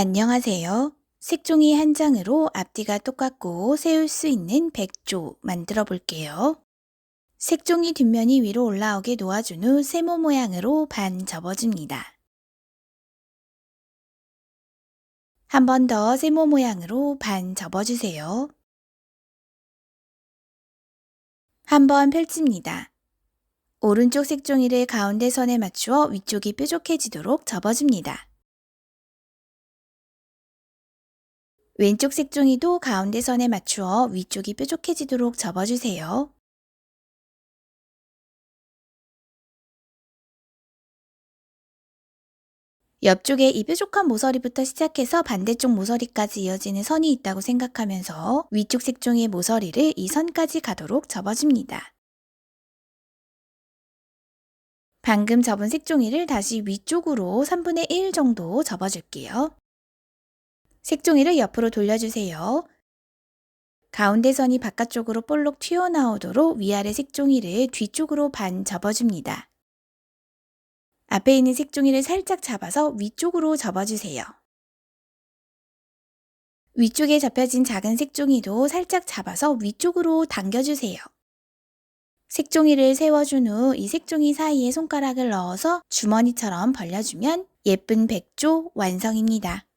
안녕하세요. 색종이 한 장으로 앞뒤가 똑같고 세울 수 있는 백조 만들어 볼게요. 색종이 뒷면이 위로 올라오게 놓아준 후 세모 모양으로 반 접어줍니다. 한 번 더 세모 모양으로 반 접어주세요. 한 번 펼칩니다. 오른쪽 색종이를 가운데 선에 맞추어 위쪽이 뾰족해지도록 접어줍니다. 왼쪽 색종이도 가운데 선에 맞추어 위쪽이 뾰족해지도록 접어주세요. 옆쪽에 이 뾰족한 모서리부터 시작해서 반대쪽 모서리까지 이어지는 선이 있다고 생각하면서 위쪽 색종이의 모서리를 이 선까지 가도록 접어줍니다. 방금 접은 색종이를 다시 위쪽으로 3분의 1 정도 접어줄게요. 색종이를 옆으로 돌려주세요. 가운데 선이 바깥쪽으로 볼록 튀어나오도록 위아래 색종이를 뒤쪽으로 반 접어줍니다. 앞에 있는 색종이를 살짝 잡아서 위쪽으로 접어주세요. 위쪽에 접혀진 작은 색종이도 살짝 잡아서 위쪽으로 당겨주세요. 색종이를 세워준 후 이 색종이 사이에 손가락을 넣어서 주머니처럼 벌려주면 예쁜 백조 완성입니다.